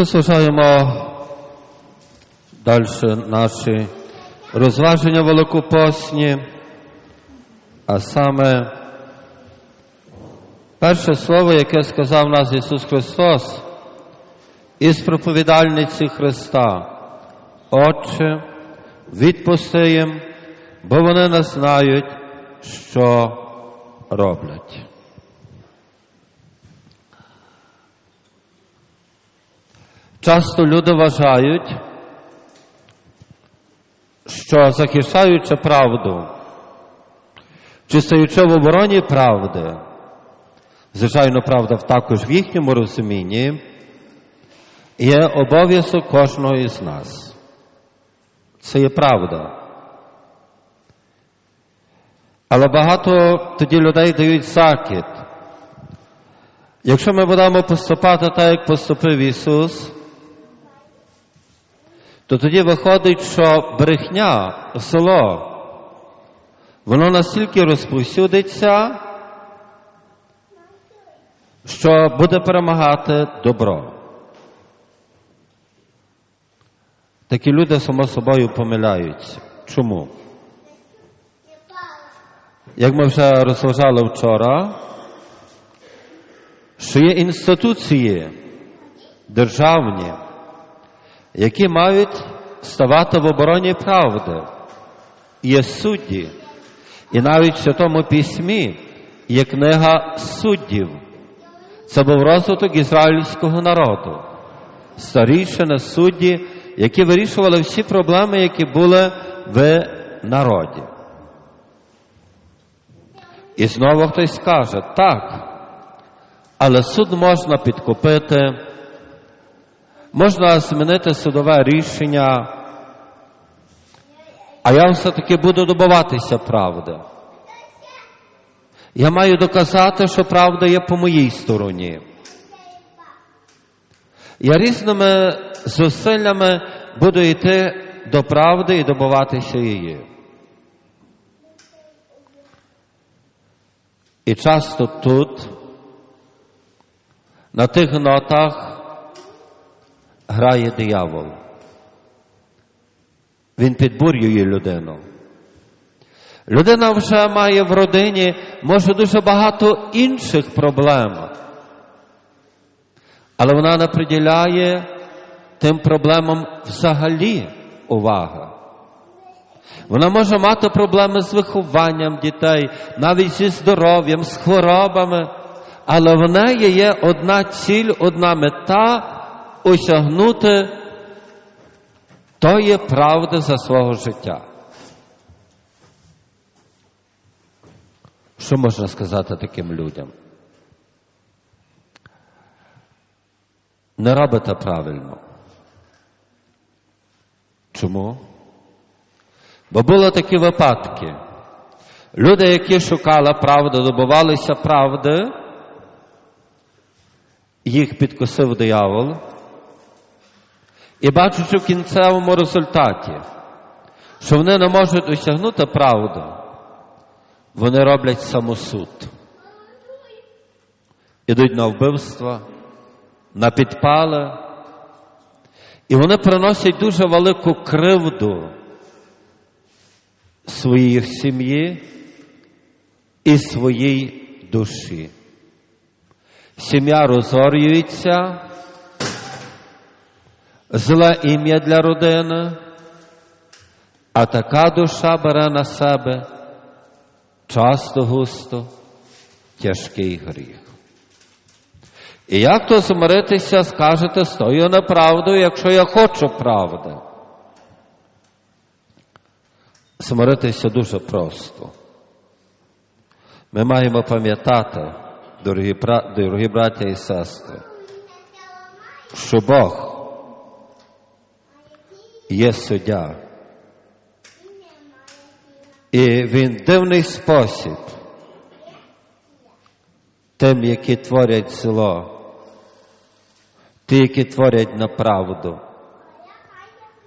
Послухаємо далі наші розваження великопосні, а саме перше слово, яке сказав нас Ісус Христос із проповідальниці Христа. Отче, відпусти їм, бо вони не знають, що роблять. Часто люди вважають, що захищаючи правду, чи стаючи в обороні правди, звичайно, правда також в їхньому розумінні, є обов'язок кожного із нас. Це є правда. Але багато тоді людей дають закид. Якщо ми будемо поступати так, як поступив Ісус, то тоді виходить, що брехня, зло, воно настільки розповсюдиться, що буде перемагати добро. Такі люди само собою помиляються. Чому? Як ми вже розважали вчора, що є інституції державні, які мають ставати в обороні правди, є судді, і навіть в Святому Письмі є книга суддів. Це був розвиток ізраїльського народу, старішини судді, які вирішували всі проблеми, які були в народі. І знову хтось скаже, так, але суд можна підкупити, можна змінити судове рішення, а я все-таки буду добиватися правди. Я маю доказати, що правда є по моїй стороні. Я різними зусиллями буду йти до правди і добиватися її. І часто тут, на тих нотах, грає диявол. Він підбурює людину. Людина вже має в родині, може, дуже багато інших проблем, але вона не приділяє тим проблемам взагалі уваги. Вона може мати проблеми з вихованням дітей, навіть зі здоров'ям, з хворобами, але в неї є одна ціль, одна мета осягнути тої правди за свого життя. Що можна сказати таким людям? Не робите правильно. Чому? Бо були такі випадки. Люди, які шукали правду, добувалися правди, їх підкосив диявол. І бачучи в кінцевому результаті, що вони не можуть досягнути правду, вони роблять самосуд. Ідуть на вбивство, на підпали, і вони приносять дуже велику кривду своїй сім'ї і своїй душі. Сім'я розорюється, зле ім'я для родини, а така душа бере на себе часто густо тяжкий гріх. І як то змиритися, скажете, стою на правду, якщо я хочу правди. Смиритися дуже просто. Ми маємо пам'ятати, дорогі, дорогі браття і сестри, що Бог є суддя. І він дивний спосіб тим, які творять зло, ті, які творять неправду,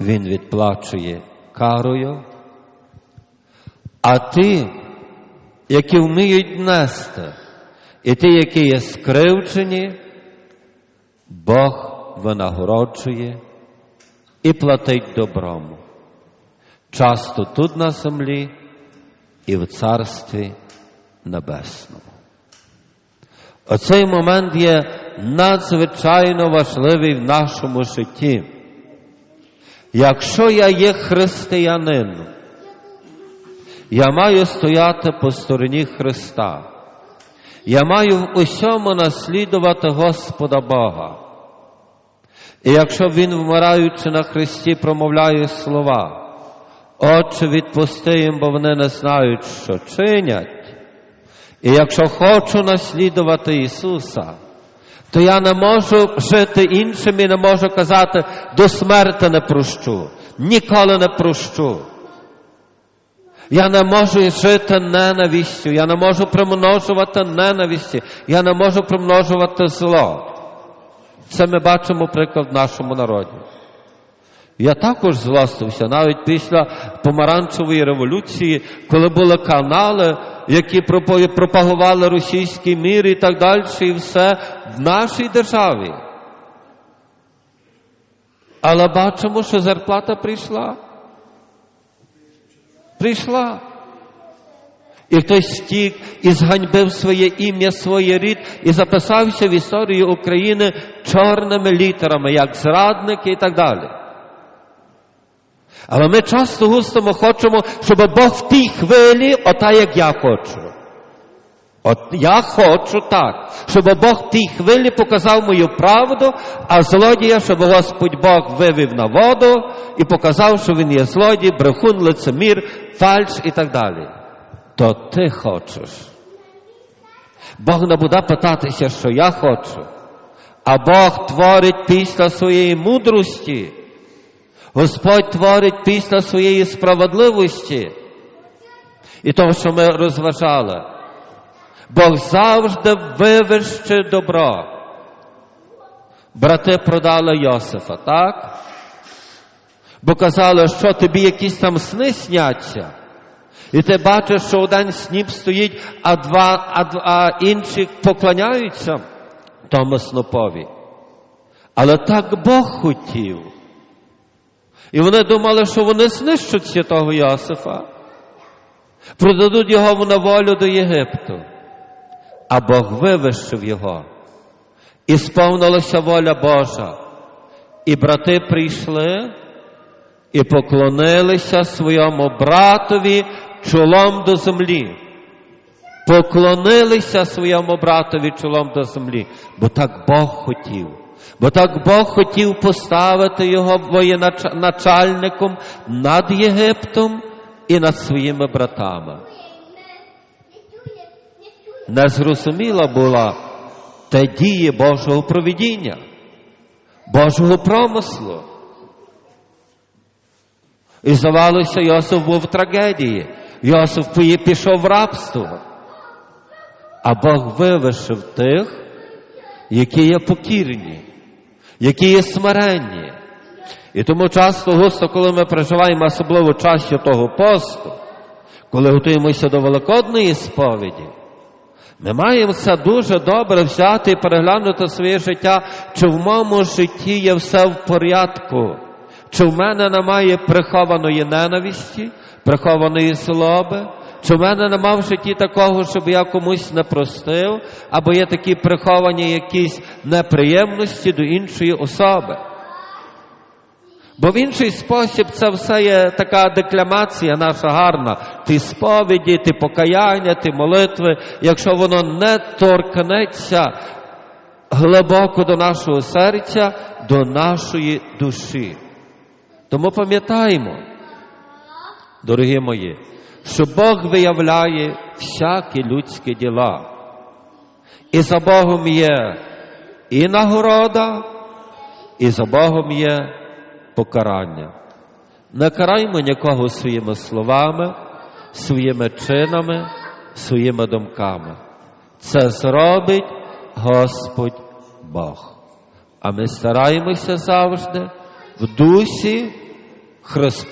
він відплачує карою, а ті, які вміють нести, і ті, які є скривчені, Бог винагороджує і платить добром. Часто тут на землі і в Царстві Небесному. Оцей момент є надзвичайно важливий в нашому житті. Якщо я є християнином, я маю стояти по стороні Христа. Я маю в усьому наслідувати Господа Бога. І якщо Він, вмираючи на Христі, промовляє слова, Отче, відпусти їм, бо вони не знають, що чинять. І якщо хочу наслідувати Ісуса, то я не можу жити іншим і не можу казати, до смерти не прощу, ніколи не прощу. Я не можу жити ненавистю, я не можу примножувати ненависті, я не можу примножувати зло. Це ми бачимо приклад в нашому народі. Я також злостився навіть після помаранчевої революції, коли були канали, які пропагували російський мір і так далі, і все в нашій державі. Але бачимо, що зарплата прийшла. Прийшла. І хтось стік і зганьбив своє ім'я, своє рід і записався в історію України чорними літерами, як зрадники і так далі. Але ми часто густимо хочемо, щоб Бог в тій хвилі, ота як я хочу. От я хочу так, щоб Бог в тій хвилі показав мою правду, а злодія, щоб Господь Бог вивів на воду і показав, що він є злодій, брехун, лицемір, фальш і так далі. То ти хочеш. Бог не буде питатися, що я хочу, а Бог творить після своєї мудрості. Господь творить після своєї справедливості і того, що ми розважали. Бог завжди вивище добро. Брати продали Йосифа, так? Бо казали, що тобі якісь там сни сняться. І ти бачиш, що один сніп стоїть, а два, а, а інші поклоняються тому снопові. Але так Бог хотів. І вони думали, що вони знищать святого Йосифа, продадуть його на волю до Єгипту. А Бог вивищив його. І сповнилася воля Божа. І брати прийшли і поклонилися своєму братові чолом до землі. Поклонилися своєму братові чолом до землі, бо так Бог хотів. Бо так Бог хотів поставити його воєначальником над Єгиптом і над своїми братами. Незрозуміла була те дії Божого провідіння, Божого промислу. І здавалося, Йосиф був в трагедії. Йосиф пішов в рабство. А Бог вивишив тих, які є покірні, які є смиренні. І тому часто густо, коли ми проживаємо особливо часі того посту, коли готуємося до Великодної сповіді, ми маємо це дуже добре взяти і переглянути своє життя, чи в моєму житті є все в порядку, чи в мене немає прихованої ненависті, прихованої злоби, чи в мене нема в житті такого, щоб я комусь не простив, або є такі приховані якісь неприємності до іншої особи. Бо в інший спосіб це все є така декламація наша гарна, ті сповіді, ті покаяння, ті молитви, якщо воно не торкнеться глибоко до нашого серця, до нашої душі. Тому пам'ятаємо, дорогі мої, що Бог виявляє всякі людські діла. І за Богом є і нагорода, і за Богом є покарання. Не караймо нікого своїми словами, своїми чинами, своїми думками. Це зробить Господь Бог. А ми стараємося завжди в дусі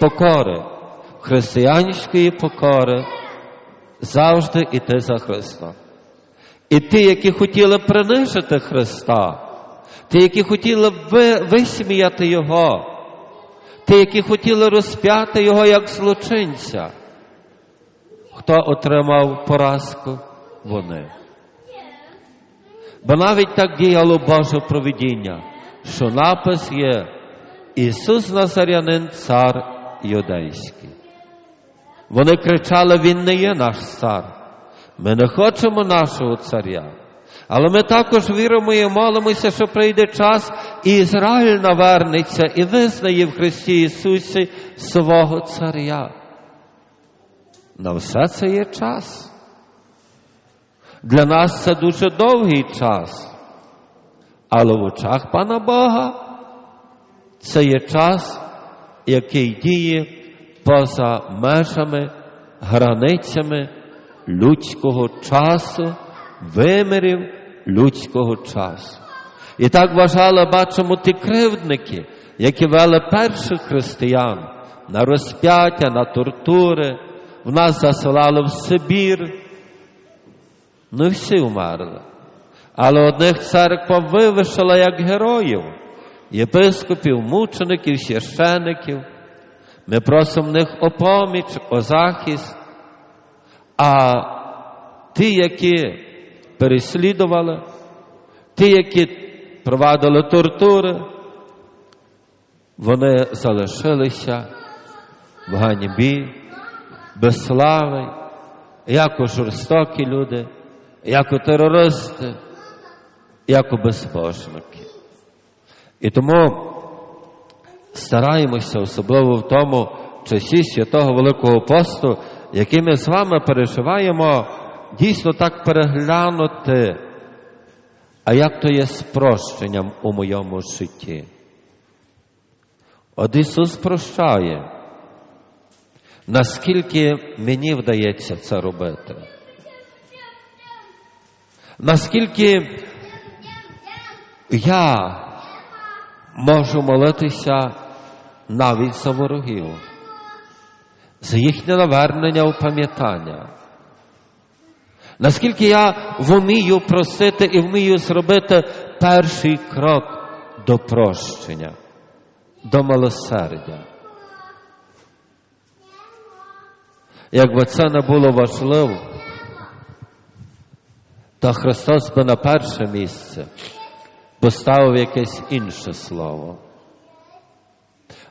покори, християнської покори, завжди іти за Христа. І ті, які хотіли принижити Христа, ті, які хотіли ви, висміяти Його, ті, які хотіли розп'яти Його як злочинця. Хто отримав поразку? Вони. Бо навіть так діяло Боже провидіння, що напис є Ісус Назарянин, цар юдейський. Вони кричали, Він не є наш цар. Ми не хочемо нашого царя. Але ми також віримо і молимося, що прийде час, і Ізраїль навернеться і визнає в Христі Ісусі свого царя. На все це є час. Для нас це дуже довгий час. Але в очах Пана Бога це є час, який діє поза межами, границями людського часу, вимірів людського часу. І так вважали, бачимо, ті кривдники, які вели перших християн на розп'яття, на тортури, в нас засилали в Сибір. Ну і всі вмерли. Але одних церква вивишила як героїв, єпископів, мучеників, священиків. Ми просимо в них о поміч, о захист. А ті, які переслідували, ті, які провадили тортури, вони залишилися в ганьбі, без слави, як жорстокі люди, як терористи, як безбожники. І тому стараємося, особливо в тому часі святого Великого посту, який ми з вами переживаємо, дійсно так переглянути, а як то є з прощенням у моєму житті. От Ісус прощає, наскільки мені вдається це робити. Наскільки я можу молитися навіть за ворогів, за їхнє навернення у пам'ятання. Наскільки я вмію просити і вмію зробити перший крок до прощення, до милосердя. Якби це не було важливо, то Христос би на перше місце поставив якесь інше слово.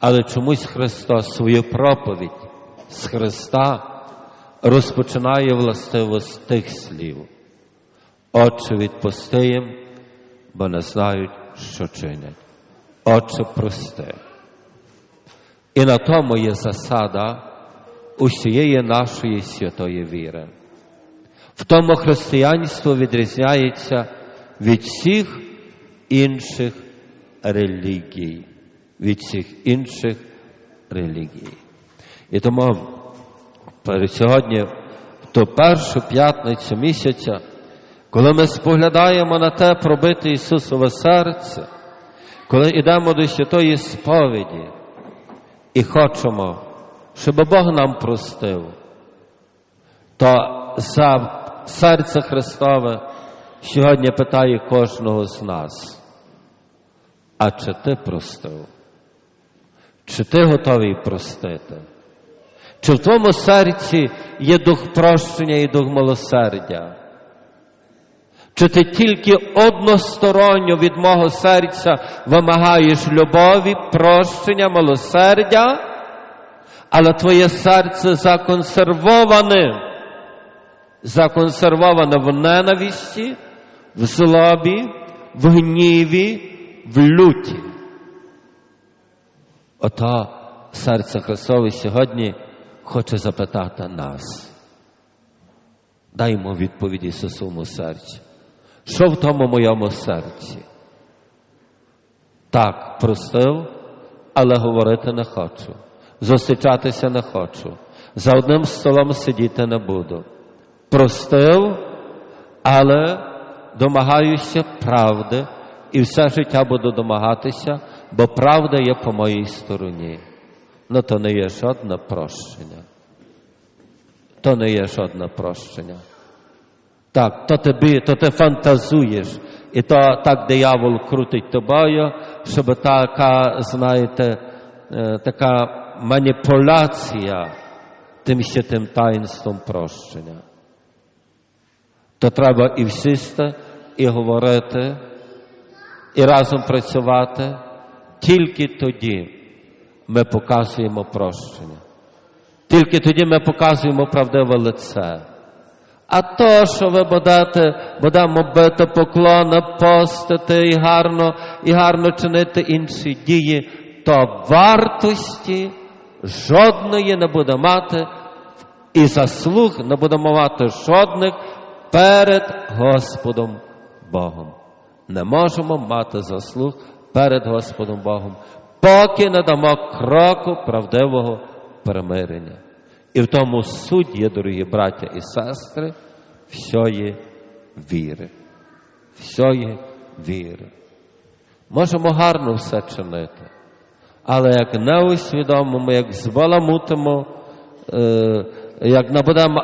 Але чомусь Христос свою проповідь з Христа розпочинає властиво з тих слів. Отче відпусти їм, бо не знають, що чинять. Отче прости. І на тому є засада усієї нашої святої віри. В тому християнство відрізняється від всіх інших релігій, від всіх інших релігій. І тому сьогодні, в ту першу п'ятницю місяця, коли ми споглядаємо на те пробите Ісусове серце, коли йдемо до святої сповіді і хочемо, щоб Бог нам простив, то за серце Христове сьогодні питає кожного з нас. А чи ти простив? Чи ти готовий простити? Чи в твоєму серці є дух прощення і дух милосердя? Чи ти тільки односторонньо від мого серця вимагаєш любові, прощення, милосердя, але твоє серце законсервоване, законсервоване в ненависті, в злобі, в гніві, в люті. Ото серце Христове сьогодні хоче запитати нас. Даймо відповідь Ісусовому серці. Що в тому моєму серці? Так, простив, але говорити не хочу. Зустрічатися не хочу. За одним столом сидіти не буду. Простив, але домагаюся правди і все життя буду домагатися, бо правда є по моїй стороні. Ну то не є жодне прощення. То не є жодне прощення. Так, то тобі, то ти фантазуєш, І то так диявол крутить тобою, щоб така, знаєте, е, така маніпуляція тим ще тим таїнством прощення. То треба і всісти, і говорити, і разом працювати. Тільки тоді ми показуємо прощення. Тільки тоді ми показуємо правдиве лице. А то, що ви будете, будемо бити поклони, постити і гарно, і гарно чинити інші дії, то вартості жодної не буде мати і заслуг не будемо мати жодних перед Господом Богом. Не можемо мати заслуг перед Господом Богом, поки не дамо кроку правдивого примирення. І в тому суть є, дорогі браття і сестри, всьої віри. Всьої віри. Можемо гарно все чинити, але як не усвідомимо, як збаламутимо, е, як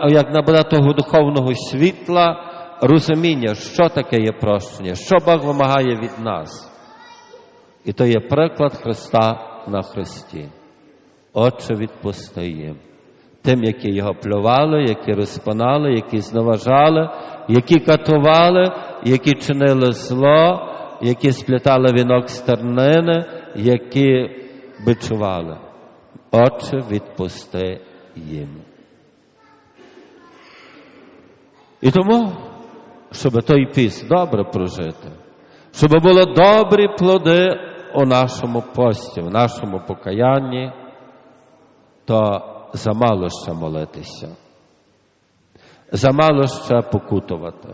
як набуде того духовного світла, розуміння, що таке є прощення, що Бог вимагає від нас. І то є приклад Христа на Христі. Отче відпусти. Тим, які його плювали, які розпинали, які зневажали, які катували, які чинили зло, які сплітали вінок стернини, які бичували. Отче, відпусти їм. І тому, щоб той піс добре прожити, щоб були добрі плоди у нашому пості, в нашому покаянні, то замало ще молитися, замало ще покутувати.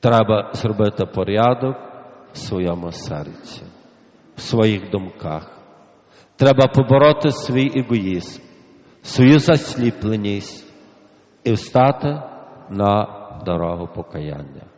Треба зробити порядок в своєму серці, в своїх думках. Треба побороти свій егоїзм, свою засліпленість і встати на дорогу покаяння.